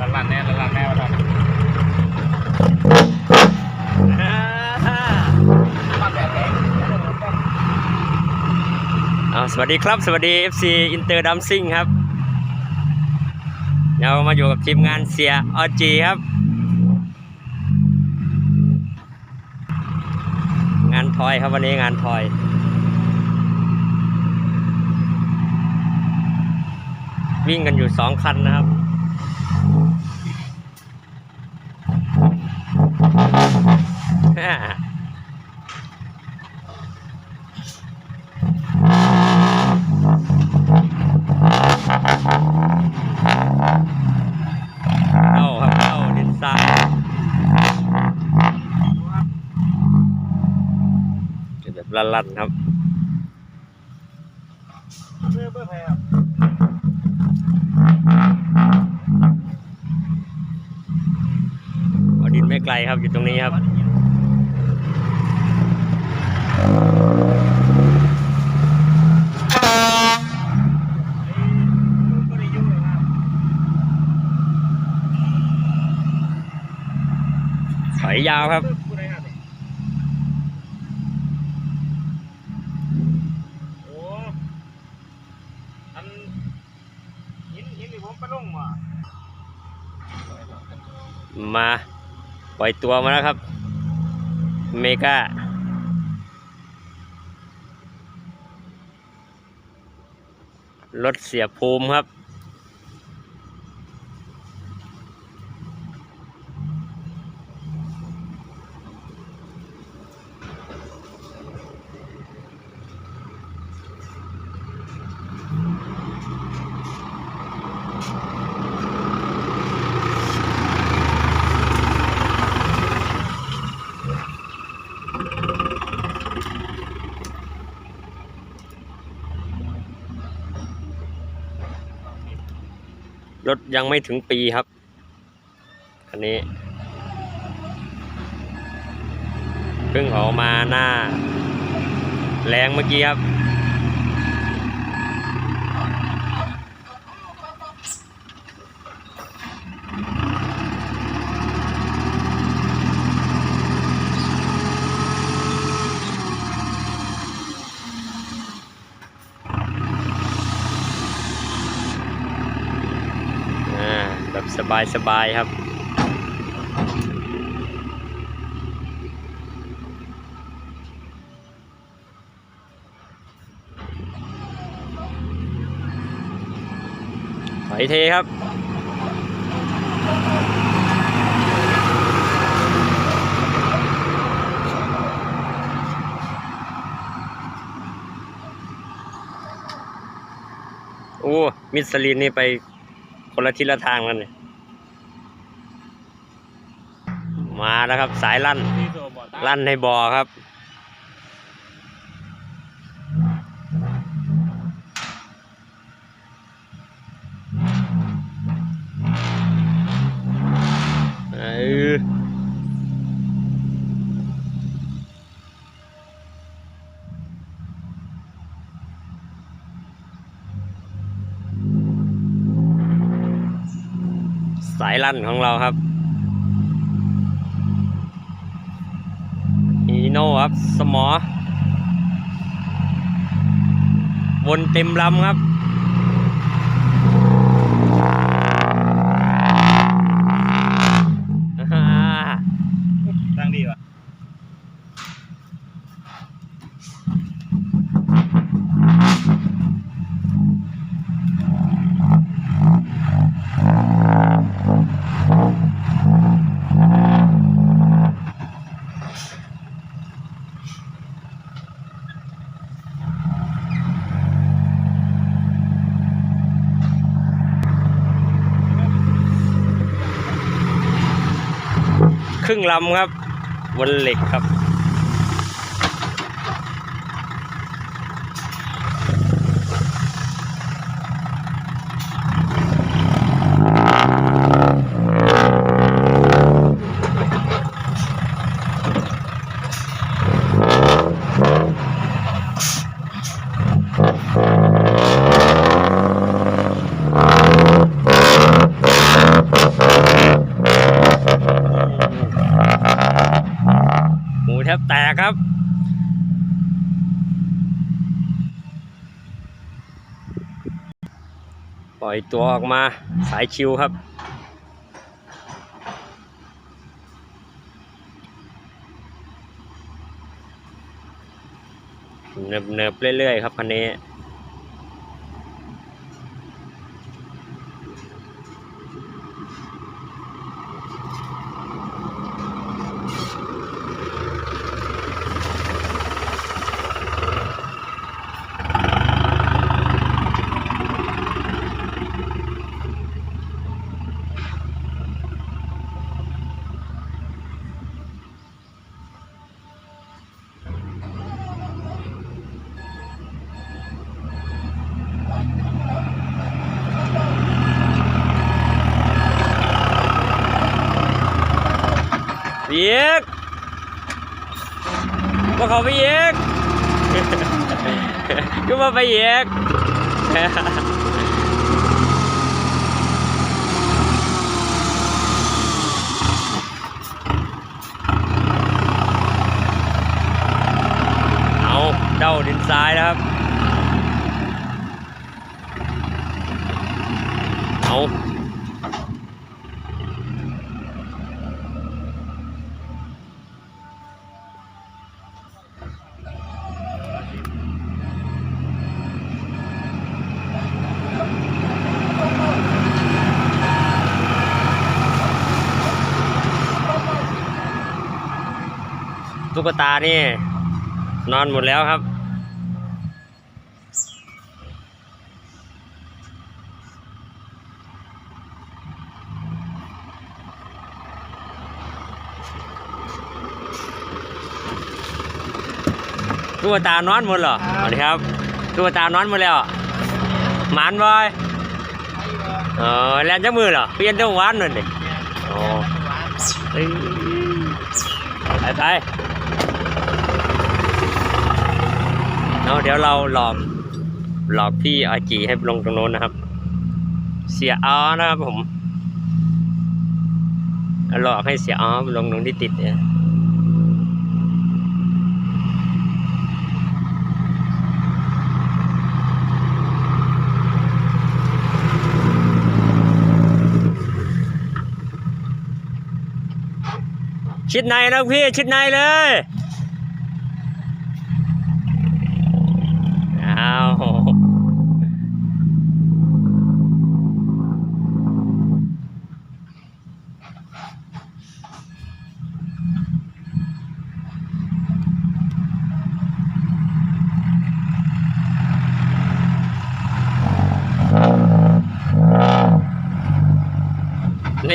ลันลันแน่ลันลันแน่ว่าทำมาแบบไหนเอาสวัสดีครับ สวัสดี FC อินเตอร์ดัมซิงครับเรามาอยู่กับทีมงานเสียอจีครับ งานทอยครับวันนี้งานทอยวิ่งกันอยู่สองคันนะครับ เข้าครับเข้าดินทรายจะแบบลั่นๆครับเบื่อเบื่อแพ้ครั ไม่ไกลครับอยู่ตรงนี้ครับก็ได้ยุ่งเลยครับถอยยาวครับผู้ใดครับโอ้อันหินหินที่ผมไปลงมามา ปล่อยตัวมาแล้วครับ เมกาลดเสียภูมิครับ รถยังไม่ถึงปีครับคันนี้เพิ่งออกมาหน้า แรงเมื่อกี้ครับ สบายสบายครับ ถอยเทครับโอ้ มิสลินนี่ไปคนละทิศละทางกันเนี่ย มาแล้วครับสายลั่น ลั่นในบ่อครับ เออสายลั่นของเราครับ โน่ครับ สมอ วนเต็มลำครับ อ่า ตั้งดีวะ ครึ่งลำครับวนเหล็กครับ เปล่อยตัวออกมาสายชิวครับ เนิบเนิบเรื่อยๆครับคันนี้ เบียกก็เขาไปเยกก็มาไปเยกเอาเด้าดินทรายนะครับเอา ตุ๊กตานี่ นอนหมดแล้วครับ ตุ๊กตานอนหมดเหรอสวัสดีครับ ตุ๊กตานอนหมดแล้วหมานบอยเออแลนจักมือเหรอเปลี่ยนจังหวานหน่อยดิอ๋อเอ้ยไปไป เอาเดี๋ยวเราหลอกหลอกพี่อาจีให้ลงตรงโน้นนะครับ เสียอ้อนะครับผมหลอกให้เสียอ้อลงตรงที่ติดเนี่ยชิดในแล้วพี่ชิดในเลย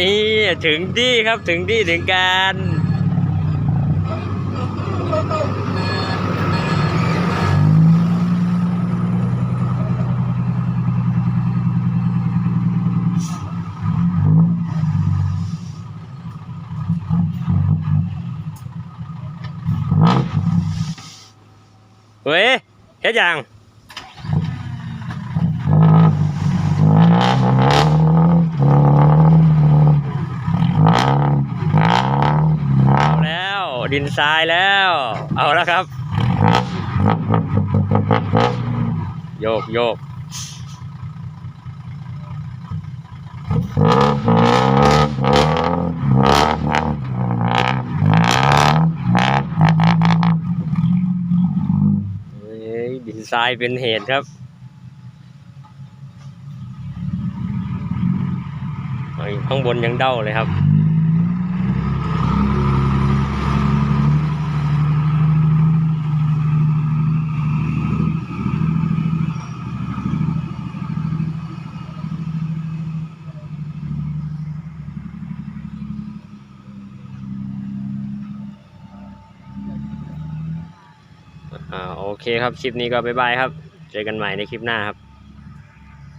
นี่ถึงที่ครับถึงที่ถึงการเฮ้ยเฮ็ดยังเอาแล้ว ดินทรายแล้ว เอาแล้วครับ โยกโยกเฮ้ยดินทรายเป็นเหตุครับข้างบนยังเด้าเลยครับ อ่าโอ เคครับ คลิปนี้ก็บ๊ายบายครับ เจอกันใหม่ในคลิปหน้าครับ